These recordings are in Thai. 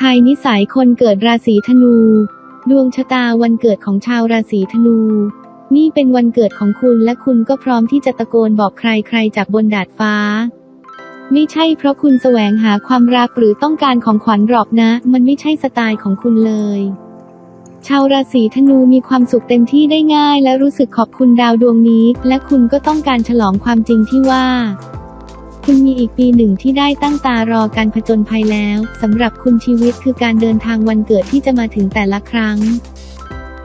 ทายนิสัยคนเกิดราศีธนู ดวงชะตาวันเกิดของชาวราศีธนู นี่เป็นวันเกิดของคุณและคุณก็พร้อมที่จะตะโกนบอกใครๆจากบนดาดฟ้า ไม่ใช่เพราะคุณแสวงหาความรักหรือต้องการของขวัญหรอกนะ มันไม่ใช่สไตล์ของคุณเลย ชาวราศีธนูมีความสุขเต็มที่ได้ง่าย และรู้สึกขอบคุณดาวดวงนี้ และคุณก็ต้องการฉลองความจริงที่ว่า คุณมีอีกปีหนึ่งที่ได้ตั้งตารอการผจญภัยแล้วสำหรับคุณชีวิตคือการเดินทางวันเกิดที่จะมาถึงแต่ละครั้ง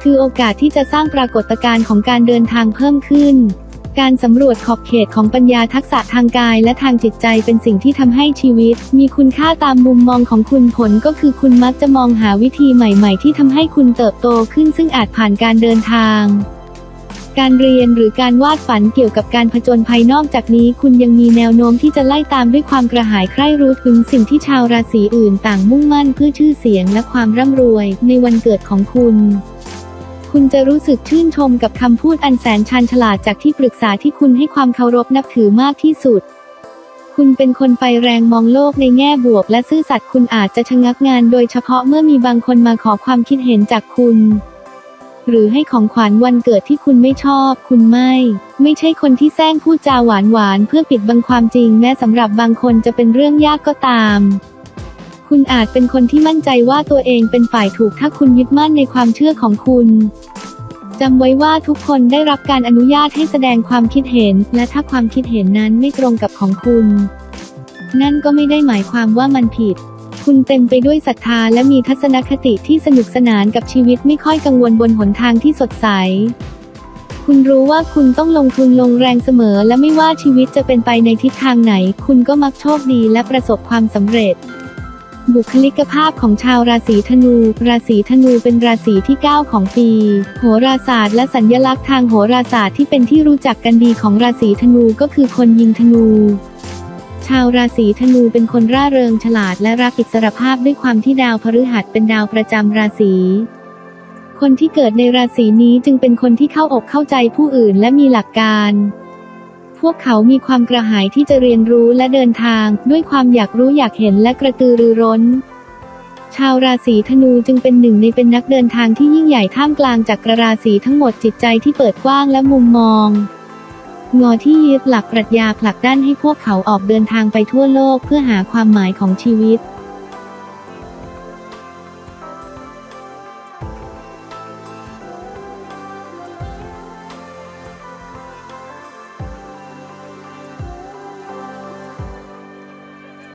คือโอกาสที่จะสร้างปรากฏการณ์ของการเดินทางเพิ่มขึ้น การสำรวจขอบเขตของปัญญาทักษะทางกายและทางจิตใจเป็นสิ่งที่ทำให้ชีวิต มีคุณค่าตามมุมมองของคุณผลก็คือคุณมักจะมองหาวิธีใหม่ ๆ ที่ทำให้คุณเติบโตขึ้นซึ่งอาจผ่านการเดินทาง การเรียนหรือการวาดฝันเกี่ยวกับการผจญภัยนอกจากนี้ คุณยังมีแนวโน้มที่จะไล่ตามด้วยความกระหายใคร่รู้ถึงสิ่งที่ชาวราศีอื่นต่างมุ่งมั่นเพื่อชื่อเสียงและความร่ำรวย ในวันเกิดของคุณคุณจะรู้สึกชื่นชมกับคำพูดอันแสนชาญฉลาดจากที่ปรึกษาที่คุณให้ความเคารพนับถือมากที่สุด คุณเป็นคนไฟแรงมองโลกในแง่บวกและซื่อสัตย์คุณอาจจะชะงักงานโดยเฉพาะเมื่อมีบางคนมาขอความคิดเห็นจากคุณ หรือให้ของขวัญวันเกิดที่คุณไม่ชอบ คุณไม่ ไม่ใช่คนที่แซงพูดจาหวานหวานๆเพื่อปิดบังความจริงแม้สำหรับบางคนจะเป็นเรื่องยากก็ตาม คุณอาจเป็นคนที่มั่นใจว่าตัวเองเป็นฝ่ายถูกถ้าคุณยึดมั่นในความเชื่อของคุณจำไว้ว่าทุกคนได้รับการอนุญาตให้แสดงความคิดเห็น และถ้าความคิดเห็นนั้นไม่ตรงกับของคุณ นั่นก็ไม่ได้หมายความว่ามันผิด คุณเต็มไปด้วยศรัทธาและมีทัศนคติที่สนุกสนานกับชีวิตไม่ค่อยกังวลบนหนทางที่สดใส คุณรู้ว่าคุณต้องลงทุนลงแรงเสมอ และไม่ว่าชีวิตจะเป็นไปในทิศทางไหน คุณก็มักโชคดีและประสบความสำเร็จ บุคลิกภาพของชาวราศีธนู ราศีธนูเป็นราศีที่ 9 ของปี โหราศาสตร์และสัญญลักษณ์ทางโหราศาสตร์ที่เป็นที่รู้จักกันดีของราศีธนูก็คือคนยิงธนู ชาวราศีธนูเป็นคนร่าเริงฉลาดและรักอิสรภาพด้วยความที่ดาวพฤหัสเป็นดาวประจำราศีคนที่เกิดในราศีนี้จึงเป็นคนที่เข้าอกเข้าใจผู้อื่นและมีหลักการ พวกเขามีความกระหายที่จะเรียนรู้และเดินทาง ด้วยความอยากรู้อยากเห็นและกระตือรือร้น ชาวราศีธนูจึงเป็นหนึ่งในเป็นนักเดินทางที่ยิ่งใหญ่ท่ามกลางจากกรราศีทั้งหมดจิตใจที่เปิดกว้างและมุมมอง งอที่ยึดหลักปรัชญาผลักดันให้พวกเขาออกเดินทางไปทั่วโลกเพื่อหาความหมายของชีวิต